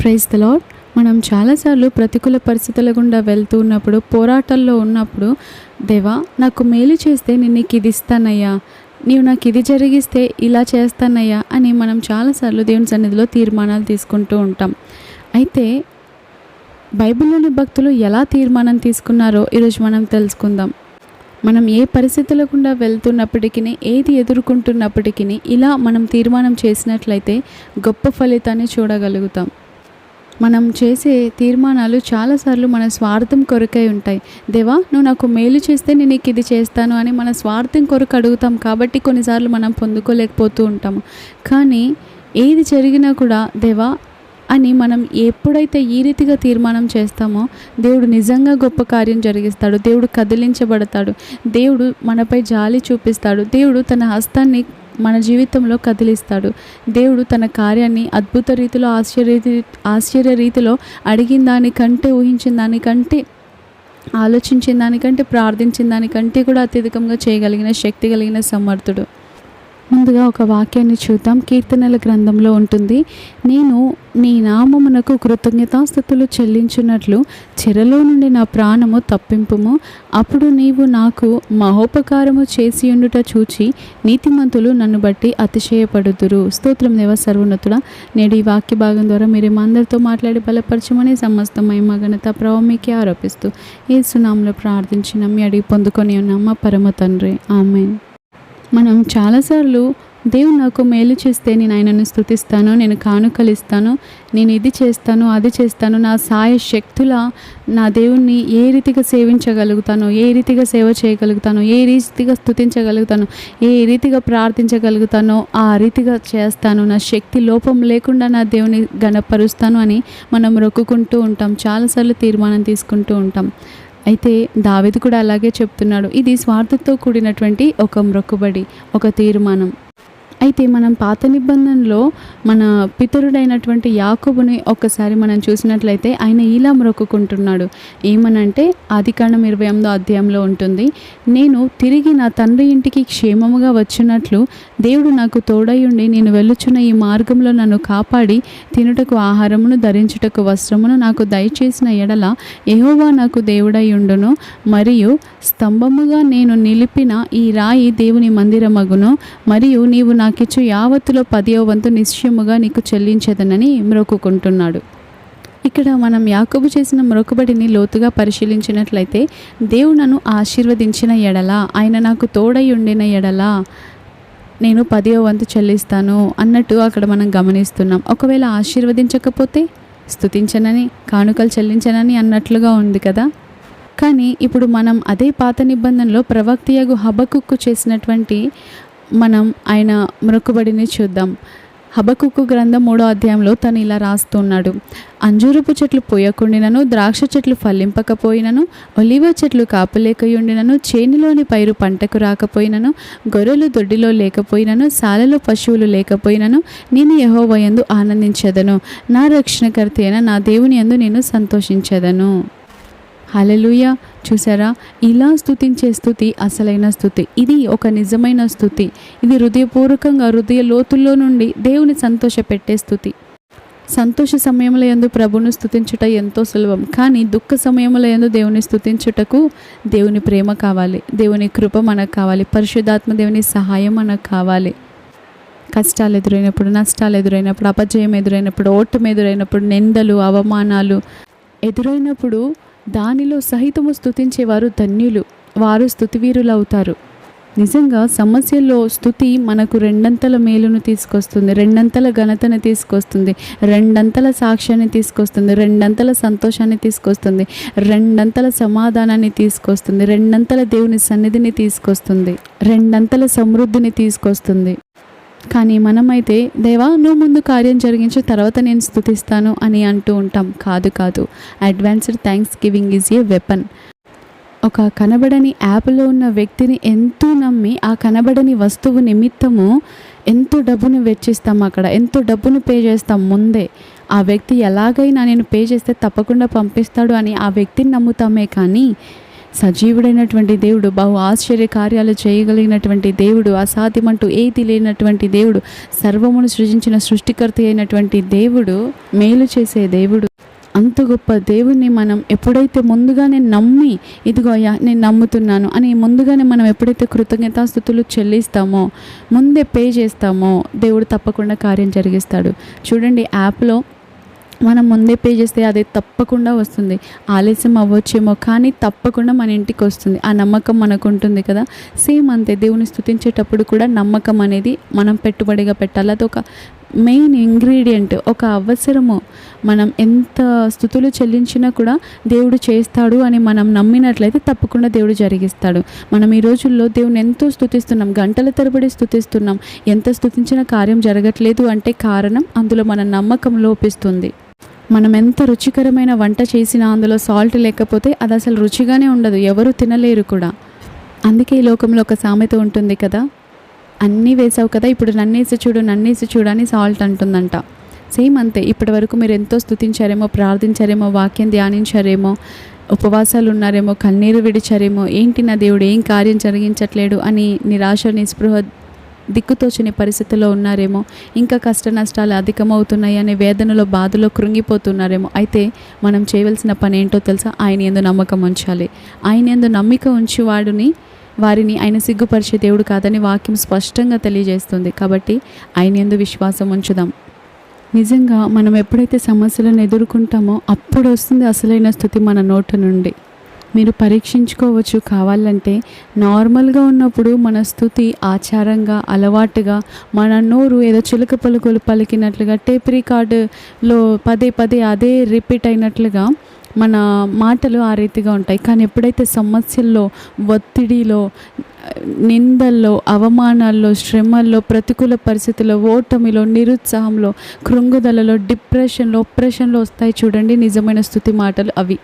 Praise the lord మనం చాలాసార్లు ప్రతికూల పరిస్థితుల గుండా వెళ్తూ ఉన్నప్పుడు పోరాటాల్లో ఉన్నప్పుడు దేవా నాకు మేలు చేస్తే నేను నీకు ఇది ఇస్తానయ్యా. నీవు నాకు ఇది జరిగిస్తే ఇలా చేస్తానయ్యా అని మనం చాలాసార్లు దేవుని సన్నిధిలో తీర్మానాలు తీసుకుంటూ ఉంటాం. అయితే బైబిల్లోని భక్తులు ఎలా తీర్మానం తీసుకున్నారో ఈరోజు మనం తెలుసుకుందాం. మనం ఏ పరిస్థితుల గుండా వెళ్తున్నప్పటికీ ఏది ఎదుర్కొంటున్నప్పటికీ ఇలా మనం తీర్మానం చేసినట్లయితే గొప్ప ఫలితాన్ని చూడగలుగుతాం. మనం చేసే తీర్మానాలు చాలాసార్లు మన స్వార్థం కొరకై ఉంటాయి. దేవా నువ్వు నాకు మేలు చేస్తే నేను నీకు ఇది చేస్తాను అని మన స్వార్థం కొరకు అడుగుతాం కాబట్టి కొన్నిసార్లు మనం పొందుకోలేకపోతూ ఉంటాము. కానీ ఏది జరిగినా కూడా దేవా అని మనం ఎప్పుడైతే ఈ రీతిగా తీర్మానం చేస్తామో దేవుడు నిజంగా గొప్ప కార్యం జరిగిస్తాడు. దేవుడు కదిలించబడతాడు. దేవుడు మనపై జాలి చూపిస్తాడు. దేవుడు తన హస్తాన్ని మన జీవితంలో కదిలిస్తాడు. దేవుడు తన కార్యాన్ని అద్భుత రీతిలో ఆశ్చర్య ఆశ్చర్య రీతిలో అడిగిన దానికంటే ఊహించిన దానికంటే ఆలోచించిన దానికంటే ప్రార్థించిన దానికంటే కూడా అత్యధికంగా చేయగలిగిన శక్తి కలిగిన సమర్థుడు. ముందుగా ఒక వాక్యాన్ని చూద్దాం. కీర్తనల గ్రంథంలో ఉంటుంది నేను నీ నామమునకు కృతజ్ఞతాస్థుతులు చెల్లించున్నట్లు చెరలో నుండి నా ప్రాణము తప్పింపుము. అప్పుడు నీవు నాకు మహోపకారము చేసి ఉండుట చూచి నీతిమంతులు నన్ను బట్టి అతిశయపడుదురు. స్తోత్రం దేవ సర్వోన్నతుడ నేడు ఈ వాక్య భాగం ద్వారా మీరు మందరితో అందరితో మాట్లాడి బలపరచమని సమస్త మహిమగణత ఘనత ప్రభావం మీకే ఆరోపిస్తూ ఏ సునాంలో ప్రార్థించి నమ్మి అడిగి పొందుకొని ఉన్నామా? పరమ తండ్రి. ఆమెన్. మనం చాలాసార్లు దేవుడు నాకు మేలు చేస్తే నేను ఆయనను స్థుతిస్తాను నేను కానుకలు ఇస్తాను నేను ఇది చేస్తాను అది చేస్తాను నా సాయ శక్తుల నా దేవుణ్ణి ఏ రీతిగా సేవించగలుగుతాను ఏ రీతిగా సేవ చేయగలుగుతాను ఏ రీతిగా స్థుతించగలుగుతాను ఏ రీతిగా ప్రార్థించగలుగుతానో ఆ రీతిగా చేస్తాను. నా శక్తి లోపం లేకుండా నా దేవుని గణపరుస్తాను అని మనం రొక్కుకుంటూ ఉంటాం చాలాసార్లు తీర్మానం తీసుకుంటూ ఉంటాం. అయితే దావేది కూడా అలాగే చెప్తున్నాడు ఇది స్వార్థతో కూడినటువంటి ఒక మ్రొక్కుబడి ఒక తీర్మానం. అయితే మనం పాత నిబంధనలో మన పితరుడైనటువంటి యాకుబుని ఒక్కసారి మనం చూసినట్లయితే ఆయన ఇలా మ్రొక్కుకుంటున్నాడు. ఏమనంటే ఆదికాండం ఇరవై ఎనిమిదో అధ్యాయంలో ఉంటుంది నేను తిరిగి నా తండ్రి ఇంటికి క్షేమముగా వచ్చినట్లు దేవుడు నాకు తోడయుండి నేను వెళ్ళుచున్న ఈ మార్గంలో నన్ను కాపాడి తినుటకు ఆహారమును ధరించుటకు వస్త్రమును నాకు దయచేసిన ఎడల ఎహోవా నాకు దేవుడయుండును మరియు స్తంభముగా నేను నిలిపిన ఈ రాయి దేవుని మందిరమగును. మరియు నీవు నాకిచ్చు యావత్తులో పదియో వంతు నిశ్చయముగా నీకు చెల్లించేదనని మ్రొక్కుకుంటున్నాడు ఇక్కడ మనం యాకబు చేసిన మొరకబడిని లోతుగా పరిశీలించినట్లయితే దేవుడు నన్ను ఆశీర్వదించిన ఎడల ఆయన నాకు తోడై ఉండిన ఎడల నేను పదియో వంతు చెల్లిస్తాను అన్నట్టు అక్కడ మనం గమనిస్తున్నాం. ఒకవేళ ఆశీర్వదించకపోతే స్తుతించనని కానుకలు చెల్లించనని అన్నట్లుగా ఉంది కదా? కానీ ఇప్పుడు మనం అదే పాత నిబంధనలో ప్రవక్తయగు హబకుక్కు చేసినటువంటి మనం ఆయన మొక్కుబడిని చూద్దాం. హబకుక్కు గ్రంథం మూడో అధ్యాయంలో తను ఇలా రాస్తున్నాడు. అంజూరపు చెట్లు పోయకుండినను ద్రాక్ష చెట్లు ఫలింపకపోయినను ఒలివ చెట్లు కాపలేకయుండినను చేనిలోని పైరు పంటకు రాకపోయినను గొర్రెలు దొడ్డిలో లేకపోయినను సాలలో పశువులు లేకపోయినను నేను యహోవయందు ఆనందించదను. నా రక్షణకర్త అయిన నా దేవుని యందు నేను సంతోషించదను. హలలుయ చూసారా ఇలా స్థుతించే స్థుతి అసలైన స్థుతి ఇది ఒక నిజమైన స్థుతి ఇది హృదయపూర్వకంగా హృదయ లోతుల్లో నుండి దేవుని సంతోషపెట్టే స్థుతి సంతోష సమయంలో ఎందు ప్రభును స్థుతించుట ఎంతో సులభం. కానీ దుఃఖ సమయంలో ఎందు దేవుని స్థుతించుటకు దేవుని ప్రేమ కావాలి. దేవుని కృప మనకు కావాలి. పరిశుద్ధాత్మ దేవుని సహాయం మనకు కావాలి. కష్టాలు ఎదురైనప్పుడు నష్టాలు ఎదురైనప్పుడు అపజయం ఎదురైనప్పుడు ఓటమి ఎదురైనప్పుడు నిందలు అవమానాలు ఎదురైనప్పుడు దానిలో సహితము స్థుతించేవారు ధన్యులు. వారు స్థుతివీరులవుతారు నిజంగా సమస్యల్లో స్థుతి మనకు రెండంతల మేలును తీసుకొస్తుంది. రెండంతల ఘనతను తీసుకొస్తుంది. రెండంతల సాక్ష్యాన్ని తీసుకొస్తుంది. రెండంతల సంతోషాన్ని తీసుకొస్తుంది. రెండంతల సమాధానాన్ని తీసుకొస్తుంది. రెండంతల దేవుని సన్నిధిని తీసుకొస్తుంది. రెండంతల సమృద్ధిని తీసుకొస్తుంది. కానీ మనమైతే దేవా నువ్వు ముందు కార్యం జరిగించి తర్వాత నేను స్థుతిస్తాను అని అంటూ ఉంటాం. కాదు కాదు. Advanced thanksgiving is a weapon ఒక కనబడని యాప్లో ఉన్న వ్యక్తిని ఎంతో నమ్మి ఆ కనబడని వస్తువు నిమిత్తము ఎంతో డబ్బును వెచ్చిస్తాం అక్కడ. ఎంతో డబ్బును పే చేస్తాం ముందే. ఆ వ్యక్తి ఎలాగైనా నేను పే చేస్తే తప్పకుండా పంపిస్తాడు అని ఆ వ్యక్తిని నమ్ముతామే కానీ సజీవుడైనటువంటి దేవుడు బహు ఆశ్చర్య కార్యాలు చేయగలిగినటువంటి దేవుడు అసాధ్యమంటూ ఏది లేనటువంటి దేవుడు సర్వమును సృజించిన సృష్టికర్త అయినటువంటి దేవుడు మేలు చేసే దేవుడు. అంత గొప్ప దేవుణ్ణి మనం ఎప్పుడైతే ముందుగానే నమ్మి ఇదిగో అయ్యా నేను నమ్ముతున్నాను అని ముందుగానే మనం ఎప్పుడైతే కృతజ్ఞతాస్థుతులు చెల్లిస్తామో ముందే పే చేస్తామో దేవుడు తప్పకుండా కార్యం జరిగిస్తాడు. చూడండి యాప్లో మనం ముందే పే చేస్తే అది తప్పకుండా వస్తుంది. ఆలస్యం అవ్వచ్చేమో కానీ తప్పకుండా మన ఇంటికి వస్తుంది. ఆ నమ్మకం మనకు ఉంటుంది కదా. సేమ్ అంతే. దేవుని స్థుతించేటప్పుడు కూడా నమ్మకం అనేది మనం పెట్టుబడిగా పెట్టాలి. అది ఒక మెయిన్ ఇంగ్రీడియంట్ ఒక అవసరము. మనం ఎంత స్థుతులు చెల్లించినా కూడా దేవుడు చేస్తాడు అని మనం నమ్మినట్లయితే తప్పకుండా దేవుడు జరిగిస్తాడు. మనం ఈ రోజుల్లో దేవుని ఎంతో స్థుతిస్తున్నాం గంటల తరబడి స్థుతిస్తున్నాం ఎంత స్థుతించిన కార్యం జరగట్లేదు అంటే కారణం అందులో మన నమ్మకం లోపిస్తుంది. మనం ఎంత రుచికరమైన వంట చేసినా అందులో సాల్ట్ లేకపోతే అది అసలు రుచిగానే ఉండదు ఎవరు తినలేరు కూడా. అందుకే ఈ లోకంలో ఒక సామెత ఉంటుంది కదా అన్నీ వేసావు కదా ఇప్పుడు నన్నేసి చూడు నన్నేసి చూడు అని సాల్ట్ అంటుందంట. సేమ్ అంతే ఇప్పటి వరకు మీరు ఎంతో స్థుతించారేమో ప్రార్థించారేమో వాక్యం ధ్యానించారేమో ఉపవాసాలు ఉన్నారేమో కన్నీరు విడిచారేమో ఏంటి నా దేవుడు ఏం కార్యం జరిగించట్లేడు అని నిరాశ నిస్పృహ దిక్కుతోచని పరిస్థితిలో ఉన్నారేమో ఇంకా కష్ట నష్టాలు అధికమవుతున్నాయి అనే వేదనలో బాధలో కృంగిపోతున్నారేమో. అయితే మనం చేయవలసిన పని ఏంటో తెలుసా? ఆయన ఎందు నమ్మకం ఉంచాలి. ఆయన ఎందు నమ్మిక ఉంచి వాడిని వారిని ఆయన సిగ్గుపరిచే దేవుడు కాదని వాక్యం స్పష్టంగా తెలియజేస్తుంది. కాబట్టి ఆయన ఎందు విశ్వాసం ఉంచుదాం. నిజంగా మనం ఎప్పుడైతే సమస్యలను ఎదుర్కొంటామో అప్పుడు వస్తుంది అసలైన స్థుతి మన నోట నుండి. మీరు పరీక్షించుకోవచ్చు. కావాలంటే నార్మల్గా ఉన్నప్పుడు మన స్థుతి ఆచారంగా అలవాటుగా మన నోరు ఏదో చిలుక పలుకులు పలికినట్లుగా టేప్ రికార్డులో పదే పదే అదే రిపీట్ అయినట్లుగా మన మాటలు ఆ రీతిగా ఉంటాయి. కానీ ఎప్పుడైతే సమస్యల్లో ఒత్తిడిలో నిందల్లో అవమానాల్లో శ్రమల్లో ప్రతికూల పరిస్థితుల్లో ఓటమిలో నిరుత్సాహంలో కృంగుదలలో డిప్రెషన్లో ఒప్రెషన్లో వస్తాయి చూడండి నిజమైన స్థుతి మాటలు అవి.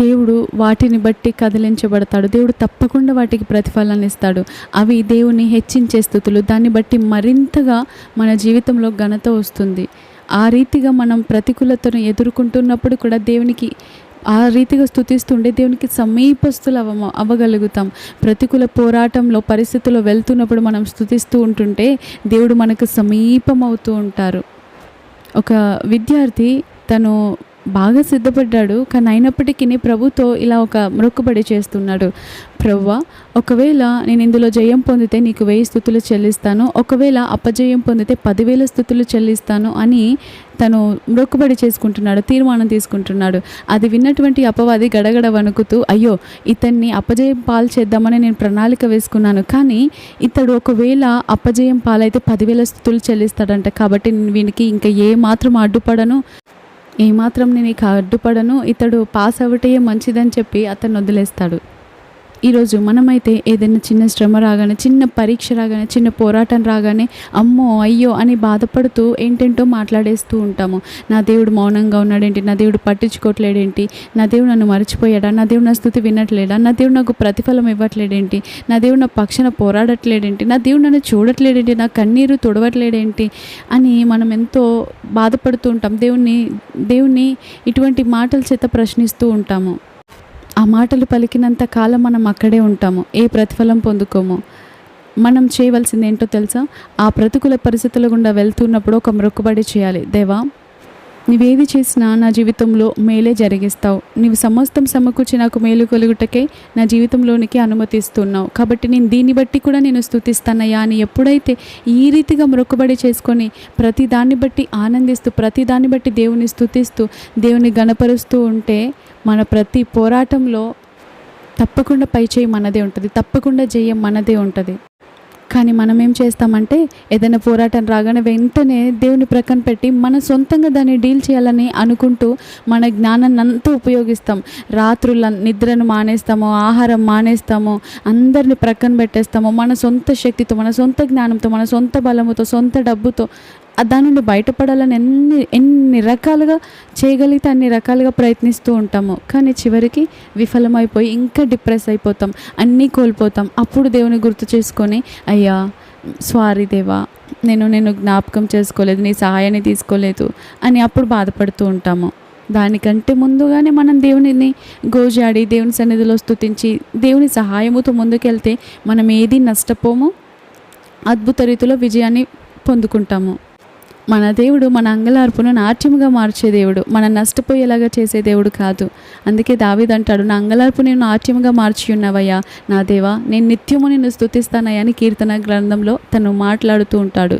దేవుడు వాటిని బట్టి కదిలించబడతాడు. దేవుడు తప్పకుండా వాటికి ప్రతిఫలాన్ని ఇస్తాడు. అవి దేవుని హెచ్చించే స్థుతులు. దాన్ని బట్టి మరింతగా మన జీవితంలో ఘనత వస్తుంది. ఆ రీతిగా మనం ప్రతికూలతను ఎదుర్కొంటున్నప్పుడు కూడా దేవునికి ఆ రీతిగా స్థుతిస్తుండే దేవునికి సమీపస్తులు అవ అవ్వగలుగుతాం. ప్రతికూల పోరాటంలో పరిస్థితుల్లో వెళ్తున్నప్పుడు మనం స్థుతిస్తూ ఉంటుంటే దేవుడు మనకు సమీపం అవుతూ ఉంటారు. ఒక విద్యార్థి తను బాగా సిద్ధపడ్డాడు. కానీ అయినప్పటికీ ప్రభుతో ఇలా ఒక మొక్కుబడి చేస్తున్నాడు. ప్రవ్వ ఒకవేళ నేను ఇందులో జయం పొందితే నీకు వెయ్యి స్థుతులు చెల్లిస్తాను. ఒకవేళ అపజయం పొందితే పదివేల స్థుతులు చెల్లిస్తాను అని తను మొక్కుబడి చేసుకుంటున్నాడు తీర్మానం తీసుకుంటున్నాడు. అది విన్నటువంటి అపవాది గడగడ వణుకుతూ అయ్యో ఇతన్ని అపజయం పాలు చేద్దామని నేను ప్రణాళిక వేసుకున్నాను. కానీ ఇతడు ఒకవేళ అపజయం పాలైతే పదివేల స్థుతులు చెల్లిస్తాడంట. కాబట్టి నేను వీనికి ఇంకా ఏ మాత్రం అడ్డుపడను. ఏమాత్రం నేను ఇక అడ్డుపడను ఇతడు పాస్ అవ్వటే మంచిదని చెప్పి అతను వదిలేస్తాడు. ఈరోజు మనమైతే ఏదైనా చిన్న శ్రమ రాగానే చిన్న పరీక్ష రాగానే చిన్న పోరాటం రాగానే అమ్మో అయ్యో అని బాధపడుతూ ఏంటేంటో మాట్లాడేస్తూ ఉంటాము. నా దేవుడు మౌనంగా ఉన్నాడేంటి? నా దేవుడు పట్టించుకోవట్లేడేంటి నా దేవుడు నన్ను మర్చిపోయాడా? నా దేవుడు నా స్థుతి వినట్లేడా? నా దేవుడు నాకు ప్రతిఫలం ఇవ్వట్లేడేంటి? నా దేవుడు నా పక్షన పోరాడట్లేడేంటి? నా దేవుడు నన్ను చూడట్లేడేంటి? నా కన్నీరు తుడవట్లేడేంటి? అని మనం ఎంతో బాధపడుతూ ఉంటాం. దేవుణ్ణి దేవుణ్ణి ఇటువంటి మాటల చేత ప్రశ్నిస్తూ ఉంటాము. ఆ మాటలు పలికినంత కాలం మనం అక్కడే ఉంటాము. ఏ ప్రతిఫలం పొందుకోము? మనం చేయవలసింది ఏంటో తెలుసా? ఆ ప్రతికూల పరిస్థితుల గుండా వెళ్తున్నప్పుడు ఒక మొక్కుబడి చేయాలి. దేవా నీవేది చేసినా నా జీవితంలో మేలే జరిగిస్తావు. నీవు సమస్తం సమకూర్చి నాకు మేలు కలుగుటకే నా జీవితంలోనికి అనుమతిస్తున్నావు. కాబట్టి నేను దీన్ని బట్టి కూడా నేను స్థుతిస్తానయ్యా అని ఎప్పుడైతే ఈ రీతిగా మొక్కుబడి చేసుకొని ప్రతి దాన్ని బట్టి ఆనందిస్తూ ప్రతి దాన్ని బట్టి దేవుని స్థుతిస్తూ దేవుని గణపరుస్తూ ఉంటే మన ప్రతి పోరాటంలో తప్పకుండా పై చేయి మనదే ఉంటుంది. తప్పకుండా జయం మనదే ఉంటుంది. కానీ మనం ఏం చేస్తామంటే ఏదైనా పోరాటం రాగానే వెంటనే దేవుని ప్రక్కన పెట్టి మన సొంతంగా దాన్ని డీల్ చేయాలని అనుకుంటూ మన జ్ఞానాన్ని అంతా ఉపయోగిస్తాం. రాత్రుల నిద్రను మానేస్తాము ఆహారం మానేస్తాము అందరిని ప్రక్కన పెట్టేస్తాము. మన సొంత శక్తితో మన సొంత జ్ఞానంతో మన సొంత బలముతో సొంత డబ్బుతో దాని నుండి బయటపడాలని ఎన్ని ఎన్ని రకాలుగా చేయగలిగితే అన్ని రకాలుగా ప్రయత్నిస్తూ ఉంటాము. కానీ చివరికి విఫలమైపోయి ఇంకా డిప్రెస్ అయిపోతాం. అన్నీ కోల్పోతాం. అప్పుడు దేవుని గుర్తు చేసుకొని అయ్యా సారీ దేవా నేను నేను జ్ఞాపకం చేసుకోలేదు నీ సహాయాన్ని తీసుకోలేదు అని అప్పుడు బాధపడుతూ ఉంటాము. దానికంటే ముందుగానే మనం దేవునిని గోజాడి దేవుని సన్నిధిలో స్థుతించి దేవుని సహాయముతో ముందుకెళ్తే మనం ఏది నష్టపోము? అద్భుత రీతిలో విజయాన్ని పొందుకుంటాము. మన దేవుడు మన అంగలార్పును నాట్యముగా మార్చే దేవుడు మన నష్టపోయేలాగా చేసే దేవుడు కాదు. అందుకే దావిదంటాడు అంటాడు నా అంగలార్పు నేను నాట్యముగా మార్చి ఉన్నవయ్యా నా దేవా నేను నిత్యము నిన్ను స్థుతిస్తానయ్యా అని కీర్తన గ్రంథంలో తను మాట్లాడుతూ ఉంటాడు.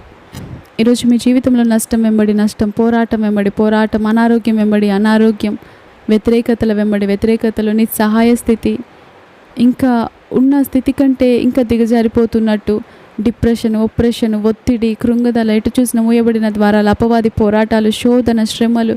ఈరోజు మీ జీవితంలో నష్టం వెంబడి నష్టం పోరాటం వెంబడి పోరాటం అనారోగ్యం వెంబడి అనారోగ్యం వ్యతిరేకతల వెంబడి వ్యతిరేకతలు నిస్సహాయ సహాయ స్థితి ఇంకా ఉన్న స్థితి కంటే ఇంకా దిగజారిపోతున్నట్టు డిప్రెషన్ ఒప్రెషన్ ఒత్తిడి కృంగదల ఎటు చూసిన మూయబడిన ద్వారాలు అపవాది పోరాటాలు శోధన శ్రమలు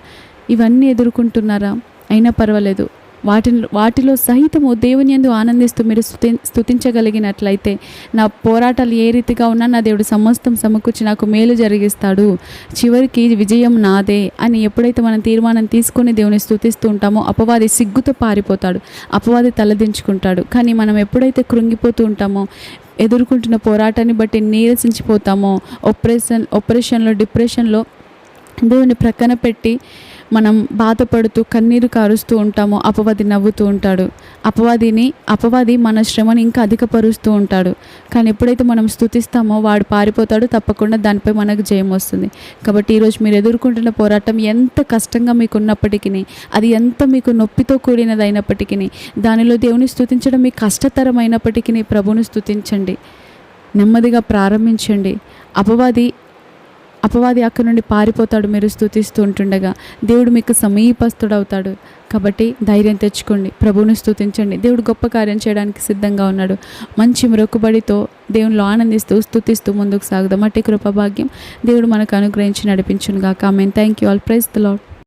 ఇవన్నీ ఎదుర్కొంటున్నారా? అయినా పర్వాలేదు. వాటి వాటిలో సహితము దేవుని ఎందు ఆనందిస్తూ మీరు స్థుతి స్థుతించగలిగినట్లయితే నా పోరాటాలు ఏ రీతిగా ఉన్నా నా దేవుడు సమస్తం సమకూర్చి నాకు మేలు జరిగిస్తాడు. చివరికి విజయం నాదే అని ఎప్పుడైతే మనం తీర్మానం తీసుకొని దేవుని స్థుతిస్తూ ఉంటామో అపవాది సిగ్గుతో పారిపోతాడు. అపవాది తలదించుకుంటాడు. కానీ మనం ఎప్పుడైతే కృంగిపోతూ ఉంటామో ఎదుర్కొంటున్న పోరాటాన్ని బట్టి నీరసించిపోతామో. ఆపరేషన్ ఆపరేషన్లో డిప్రెషన్లో దేవుని ప్రక్కన పెట్టి మనం బాధపడుతూ కన్నీరు కారుస్తూ ఉంటామో అపవాది నవ్వుతూ ఉంటాడు. అపవాదిని అపవాది మన శ్రమని ఇంకా అధికపరుస్తూ ఉంటాడు. కానీ ఎప్పుడైతే మనం స్థుతిస్తామో వాడు పారిపోతాడు తప్పకుండా దానిపై మనకు జయం వస్తుంది. కాబట్టి ఈరోజు మీరు ఎదుర్కొంటున్న పోరాటం ఎంత కష్టంగా మీకు ఉన్నప్పటికీ అది ఎంత మీకు నొప్పితో కూడినది అయినప్పటికీ దానిలో దేవుని స్థుతించడం మీకు కష్టతరమైనప్పటికీ ప్రభుని స్థుతించండి నెమ్మదిగా ప్రారంభించండి. అపవాది అపవాది అక్కడి నుండి పారిపోతాడు మీరు స్థుతిస్తూ ఉంటుండగా. దేవుడు మీకు సమీపస్తుడవుతాడు కాబట్టి ధైర్యం తెచ్చుకోండి. ప్రభువుని స్తుతించండి. దేవుడు గొప్ప కార్యం చేయడానికి సిద్ధంగా ఉన్నాడు. మంచి మృక్కుబడితో దేవునిలో ఆనందిస్తూ స్తుతిస్తూ ముందుకు సాగుదాం. అట్టి కృపభాగ్యం దేవుడు మనకు అనుగ్రహించి నడిపించునుగా కామెన్ thank you all praise the lord